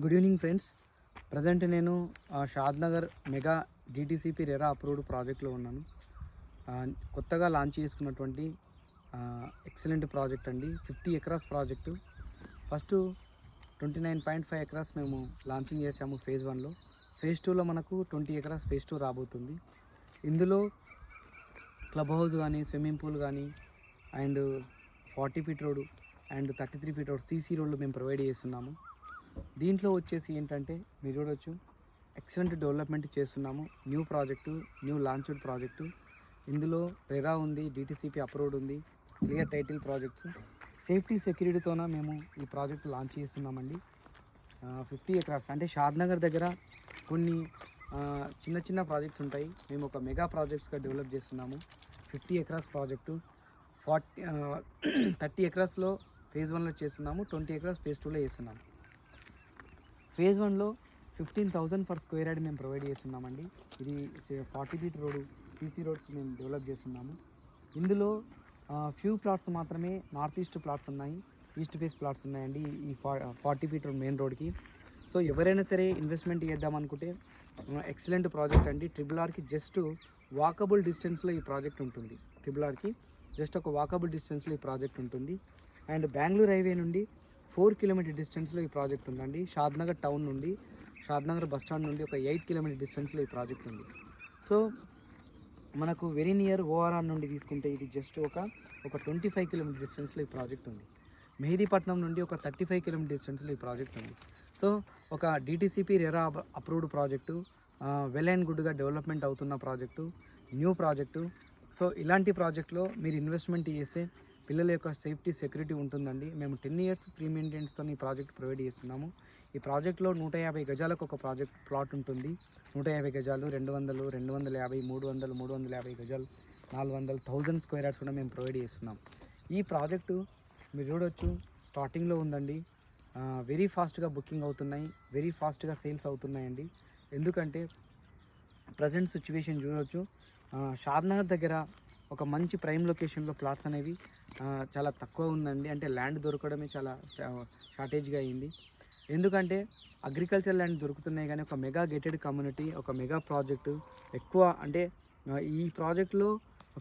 Good evening friends. Present నేను Shadnagar mega DTCP RERA approved ప్రాజెక్ట్లో ఉన్నాను. కొత్తగా లాంచ్ చేసుకున్నటువంటి ఎక్సలెంట్ ప్రాజెక్ట్ అండి. Fifty acres project. First twenty nine point five acres మేము లాంచింగ్ చేసాము ఫేజ్ వన్లో. ఫేజ్ టూలో మనకు ట్వంటీ ఎకరాస్ ఫేజ్ టూ రాబోతుంది. ఇందులో క్లబ్ హౌస్ కానీ స్విమ్మింగ్ పూల్ కానీ and forty feet road and thirty three feet road CC రోడ్లు మేము ప్రొవైడ్ చేస్తున్నాము. దీంట్లో వచ్చేసి ఏంటంటే మీరు చూడొచ్చు. ఎక్సలెంట్ డెవలప్మెంట్ చేస్తున్నాము. New project new launched project ఇందులో రెరా ఉంది డిటీసీపీ అప్రూవ్డ్ ఉంది క్లియర్ టైటిల్ ప్రాజెక్ట్స్ సేఫ్టీ సెక్యూరిటీతోన మేము ఈ ప్రాజెక్ట్ లాంచ్ చేస్తున్నామండి. ఫిఫ్టీ ఎకరాస్ అంటే షాద్నగర్ దగ్గర కొన్ని చిన్న చిన్న ప్రాజెక్ట్స్ ఉంటాయి. మేము ఒక మెగా ప్రాజెక్ట్స్గా డెవలప్ చేస్తున్నాము. Fifty acres project forty thirty ఎకరాస్లో phase వన్లో చేస్తున్నాము. ట్వంటీ ఎకరాస్ ఫేజ్ టూలో చేస్తున్నాము. ఫేజ్ వన్లో fifteen thousand per square yard మేము ప్రొవైడ్ చేస్తున్నామండి. ఇది forty feet road CC roads మేము డెవలప్ చేస్తున్నాము. ఇందులో ఫ్యూ ప్లాట్స్ మాత్రమే నార్త్ ఈస్ట్ ప్లాట్స్ ఉన్నాయి ఈస్ట్ ఫేస్ ప్లాట్స్ ఉన్నాయండి ఈ ఫా ఫార్టీ ఫీట్ మెయిన్ రోడ్కి. సో ఎవరైనా సరే ఇన్వెస్ట్మెంట్ చేద్దాం అనుకుంటే ఎక్సలెంట్ ప్రాజెక్ట్ అండి. ట్రిపుల్ ఆర్కి జస్ట్ వాకబుల్ డిస్టెన్స్లో ఈ ప్రాజెక్ట్ ఉంటుంది. ట్రిపుల్ ఆర్కి జస్ట్ ఒక వాకబుల్ డిస్టెన్స్లో ఈ ప్రాజెక్ట్ ఉంటుంది. అండ్ బెంగళూరు హైవే నుండి ఫోర్ కిలోమీటర్ డిస్టెన్స్లో ఈ ప్రాజెక్ట్ ఉందండి. షాద్నగర్ టౌన్ నుండి షాద్నగర్ బస్ స్టాండ్ నుండి ఒక ఎయిట్ కిలోమీటర్ డిస్టెన్స్లో ఈ ప్రాజెక్ట్ ఉంది. సో మనకు వెరీ నియర్ ఓఆర్ఆర్ నుండి తీసుకుంటే ఇది జస్ట్ ఒక ఒక ట్వంటీ ఫైవ్ కిలోమీటర్ డిస్టెన్స్లో ఈ ప్రాజెక్ట్ ఉంది. మెహదీపట్నం నుండి ఒక థర్టీ ఫైవ్ కిలోమీటర్ డిస్టెన్స్లో ఈ ప్రాజెక్ట్ ఉంది. సో ఒక DTCP RERA approved project well and గుడ్గా development అవుతున్న ప్రాజెక్టు న్యూ ప్రాజెక్టు. సో ఇలాంటి ప్రాజెక్ట్లో మీరు ఇన్వెస్ట్మెంట్ చేస్తే పిల్లల యొక్క సేఫ్టీ సెక్యూరిటీ ఉంటుందండి. మేము టెన్ ఇయర్స్ ఫ్రీ మెయింటెనెన్స్తో ఈ ప్రాజెక్ట్ ప్రొవైడ్ చేస్తున్నాము. ఈ ప్రాజెక్ట్లో నూట యాభై గజాలకు ఒక ప్రాజెక్ట్ ప్లాట్ ఉంటుంది. నూట యాభై గజాలు రెండు వందలు రెండు వందల యాభై మూడు వందలు మూడు వందల యాభై గజాలు నాలుగు వందలు థౌజండ్ స్క్వేర్ యార్డ్స్ కూడా మేము ప్రొవైడ్ చేస్తున్నాం. ఈ ప్రాజెక్టు మీరు చూడొచ్చు స్టార్టింగ్లో ఉందండి. వెరీ ఫాస్ట్గా బుకింగ్ అవుతున్నాయి. వెరీ ఫాస్ట్గా సేల్స్ అవుతున్నాయండి. ఎందుకంటే ప్రజెంట్ సిచ్యువేషన్ చూడవచ్చు షాద్నగర్ దగ్గర ఒక మంచి ప్రైమ్ లొకేషన్లో ప్లాట్స్ అనేవి చాలా తక్కువ ఉందండి. అంటే ల్యాండ్ దొరకడమే చాలా షార్టేజ్గా అయింది. ఎందుకంటే అగ్రికల్చర్ ల్యాండ్ దొరుకుతున్నాయి కానీ ఒక మెగా గేటెడ్ కమ్యూనిటీ ఒక మెగా ప్రాజెక్టు ఎక్కువ అంటే ఈ ప్రాజెక్ట్లో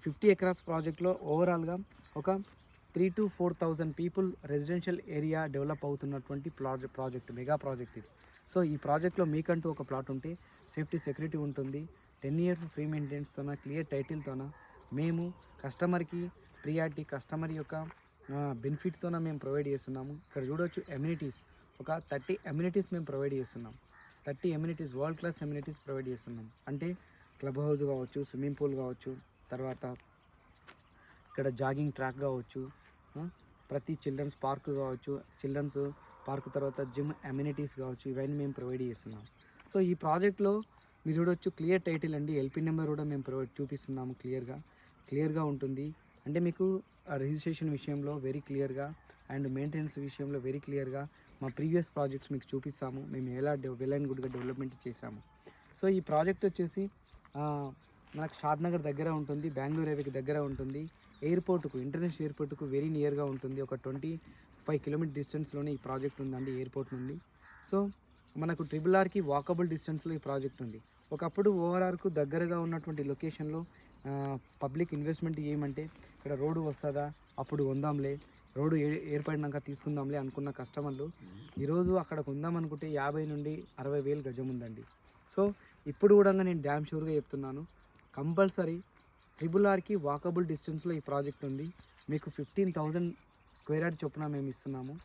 ఫిఫ్టీ ఎకరాస్ ప్రాజెక్ట్లో ఓవరాల్గా ఒక three to four thousand people residential area develop అవుతున్నటువంటి ప్రాజెక్ట్ ప్రాజెక్ట్ మెగా ప్రాజెక్ట్ ఇది. సో ఈ ప్రాజెక్ట్లో మీకంటూ ఒక ప్లాట్ ఉంటే సేఫ్టీ సెక్యూరిటీ ఉంటుంది. టెన్ ఇయర్స్ ఫ్రీ మెయింటెనెన్స్తోన క్లియర్ టైటిల్తోన మేము కస్టమర్కి ప్రియారిటీ కస్టమర్ యొక్క బెనిఫిట్తోన మేము ప్రొవైడ్ చేస్తున్నాము. ఇక్కడ చూడవచ్చు ఎమ్యూనిటీస్ ఒక థర్టీ ఎమ్యూనిటీస్ మేము ప్రొవైడ్ చేస్తున్నాం. Thirty amenities world class amenities provide చేస్తున్నాం. అంటే క్లబ్ హౌస్ కావచ్చు స్విమ్మింగ్ పూల్ కావచ్చు తర్వాత ఇక్కడ జాగింగ్ ట్రాక్ కావచ్చు ప్రతి చిల్డ్రన్స్ పార్క్ కావచ్చు చిల్డ్రన్స్ పార్క్ తర్వాత జిమ్ అమ్యూనిటీస్ కావచ్చు ఇవన్నీ మేము ప్రొవైడ్ చేస్తున్నాం. సో ఈ ప్రాజెక్ట్లో మీరు చూడొచ్చు క్లియర్ టైటిల్ అండి. ఎల్పి నెంబర్ కూడా మేము ప్రొవైడ్ చూపిస్తున్నాము క్లియర్గా క్లియర్గా ఉంటుంది. అంటే మీకు రిజిస్ట్రేషన్ విషయంలో వెరీ క్లియర్గా అండ్ మెయింటెనెన్స్ విషయంలో వెరీ క్లియర్గా మా ప్రీవియస్ ప్రాజెక్ట్స్ మీకు చూపిస్తాము. మేము ఎలా వెల్ అండ్ గుడ్గా డెవలప్మెంట్ చేసాము సో ఈ ప్రాజెక్ట్ వచ్చేసి మనకు షాద్నగర్ దగ్గర ఉంటుంది బెంగళూరు ఏవికి దగ్గర ఉంటుంది. ఎయిర్పోర్ట్కు ఇంటర్నేషనల్ ఎయిర్పోర్ట్కు వెరీ నియర్గా ఉంటుంది. ఒక ట్వంటీ ఫైవ్ కిలోమీటర్ డిస్టెన్స్లోనే ఈ ప్రాజెక్ట్ ఉందండి ఎయిర్పోర్ట్ నుండి. సో మనకు ట్రిపుల్ ఆర్కి వాకబుల్ డిస్టెన్స్లో ఈ ప్రాజెక్ట్ ఉంది. ఒకప్పుడు ఓఆర్ఆర్కు దగ్గరగా ఉన్నటువంటి లొకేషన్లో పబ్లిక్ ఇన్వెస్ట్మెంట్ ఏమంటే ఇక్కడ రోడ్డు వస్తుందా? అప్పుడు ఉందాంలే రోడ్డు ఏ- ఏర్పడినాక తీసుకుందాంలే అనుకున్న కస్టమర్లు. ఈరోజు అక్కడ కొందాం అనుకుంటే యాభై నుండి అరవై వేలు గజం ఉందండి. సో ఇప్పుడు కూడా నేను డ్యామ్ షూర్గా చెప్తున్నాను. కంపల్సరీ ట్రిపుల్ ఆర్కి వాకబుల్ డిస్టెన్స్లో ఈ ప్రాజెక్ట్ ఉంది. మీకు ఫిఫ్టీన్ థౌజండ్ స్క్వేర్ యార్డ్ చొప్పున మేము ఇస్తున్నాము.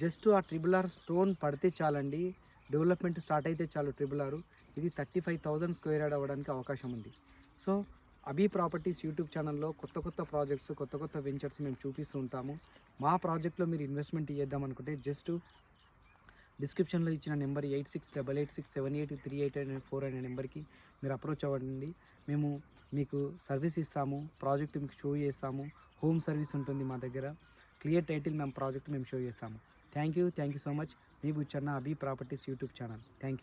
జస్ట్ ఆ ట్రిపుల్ ఆర్ స్టోన్ పడితే చాలండి. డెవలప్మెంట్ స్టార్ట్ అయితే చాలు ట్రిపుల్ ఆర్. ఇది thirty five thousand square yard అవ్వడానికి అవకాశం ఉంది. సో అభి ప్రాపర్టీస్ యూట్యూబ్ ఛానల్లో కొత్త కొత్త ప్రాజెక్ట్స్ కొత్త కొత్త వెంచర్స్ మేము చూపిస్తూ ఉంటాము. మా ప్రాజెక్ట్లో మీరు ఇన్వెస్ట్మెంట్ చేద్దాం అనుకుంటే జస్ట్ డిస్క్రిప్షన్లో ఇచ్చిన number eight six double eight six seven eight three eight అనే ఫోర్ అనే నెంబర్కి మీరు అప్రోచ్ అవ్వండి. మేము మీకు సర్వీస్ ఇస్తాము ప్రాజెక్ట్ మీకు షో చేస్తాము హోమ్ సర్వీస్ ఉంటుంది మా దగ్గర. క్లియర్ టైటిల్ మేము ప్రాజెక్ట్ మేము షో చేస్తాము. Thank you thank you so much me Bucchanna Abhi properties YouTube channel. Thank you